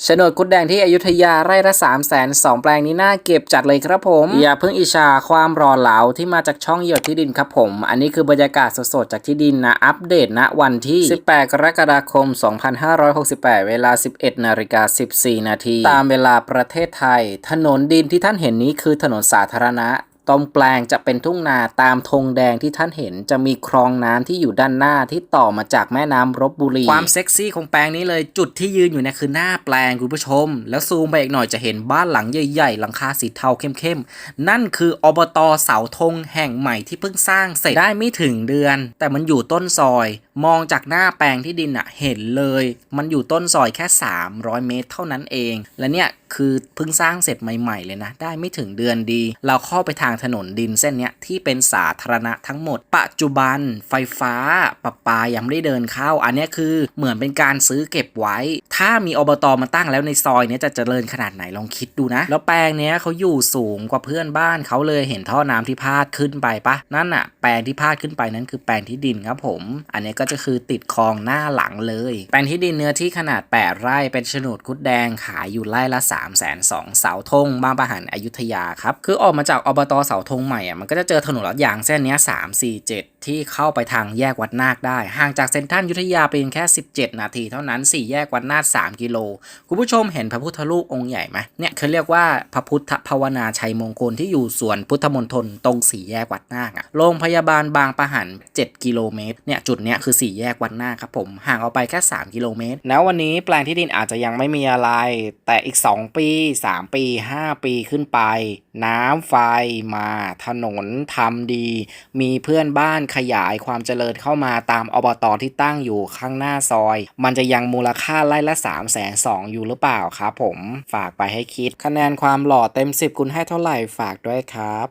โฉนดกุดแดงที่อยุธยาไร่ละ3 0 0 0 0แปลงนี้น่าเก็บจัดเลยครับผม อย่าเพิ่งอิจฉาความรอเหลาที่มาจากช่องเหยียดที่ดินครับผม อันนี้คือบรรยากาศสดๆ จากที่ดินนะ อัปเดตณวันที่ 18 กรกฎาคม 2568 เวลา 11นาฬิกา14 นาที ตามเวลาประเทศไทย ถนนดินที่ท่านเห็นนี้คือถนนสาธารณะ ตรงแปลงจะเป็นทุ่งนาตามธงแดงที่ท่านเห็นจะมีคลองน้ำที่อยู่ด้านหน้าที่ต่อมาจากแม่น้ำรบบุรี ความเซ็กซี่ของแปลงนี้เลยจุดที่ยืนอยู่เนี่ยคือหน้าแปลงคุณผู้ชม แล้วซูมไปอีกหน่อยจะเห็นบ้านหลังใหญ่ ๆ หลังคาสีเทาเข้มๆ นั่นคืออบตเสาธงแห่งใหม่ที่เพิ่งสร้างเสร็จได้ไม่ถึงเดือน แต่มันอยู่ต้นซอย มองจากหน้าแปลงที่ดินอะเห็นเลย มันอยู่ต้นซอยแค่ 300 เมตร เท่านั้นเอง และเนี่ยคือเพิ่งสร้างเสร็จใหม่ ๆ เลยนะ ได้ไม่ถึงเดือนดี เราเข้าไปทางถนนดินเส้นนี้ที่เป็นสาธารณะทั้งหมด ปัจจุบันไฟฟ้าประปายังไม่ได้เดินเข้า อันนี้คือเหมือนเป็นการซื้อเก็บไว้ ถ้ามีอบตมาตั้งแล้วในซอยนี้จะเจริญขนาดไหนลองคิดดูนะ แล้วแปลงนี้เขาอยู่สูงกว่าเพื่อนบ้านเขาเลยเห็นท่อน้ำที่พาดขึ้นไปปะนั่นอะแปลงที่พาดขึ้นไปนั้นคือแปลงที่ดินครับผม อันนี้ก็จะคือติดคลองหน้าหลังเลย แปลงที่ดินเนื้อที่ขนาด 8 ไร่เป็นโฉนดคุดแดงขายอยู่ไร่ละ3 2 0 0 0เสาธงบางประหันอยุธยาครับคือออกมาจากอบตเสาธงใหม่อะมันก็จะเจอถนนลาดยางเส้นนี้สามสี่เจ็ด ที่เข้าไปทางแยกวัดนาคได้ ห่างจากเซ็นทรัลยุทธยาเพียงแค่ 17 นาทีเท่านั้น 4 แยกวัดนาค 3 กิโล คุณผู้ชมเห็นพระพุทธรูปองค์ใหญ่ไหมเนี่ยเขาเรียกว่าพระพุทธภาวนาชัยมงคลที่อยู่ส่วนพุทธมณฑลตรงสี่แยกวัดนาคอะโรงพยาบาลบางปะหัน 7 กิโลเมตร เนี่ยจุดเนี้ยคือสี่แยกวัดนาคครับผม ห่างออกไปแค่ 3 กิโลเมตร แล้ววันนี้แปลงที่ดินอาจจะยังไม่มีอะไร แต่อีก 2 ปี 3 ปี 5 ปีขึ้นไป น้ำไฟมา ถนนทำดี มีเพื่อนบ้านขยายความเจริญเข้ามาตามอบตที่ตั้งอยู่ข้างหน้าซอย มันจะยังมูลค่าไร่ละ3 0 0 0 0 0อยู่หรือเปล่าครับผม ฝากไปให้คิด คะแนนความหล่อเต็ม 10 คุณให้เท่าไหร่ฝากด้วยครับ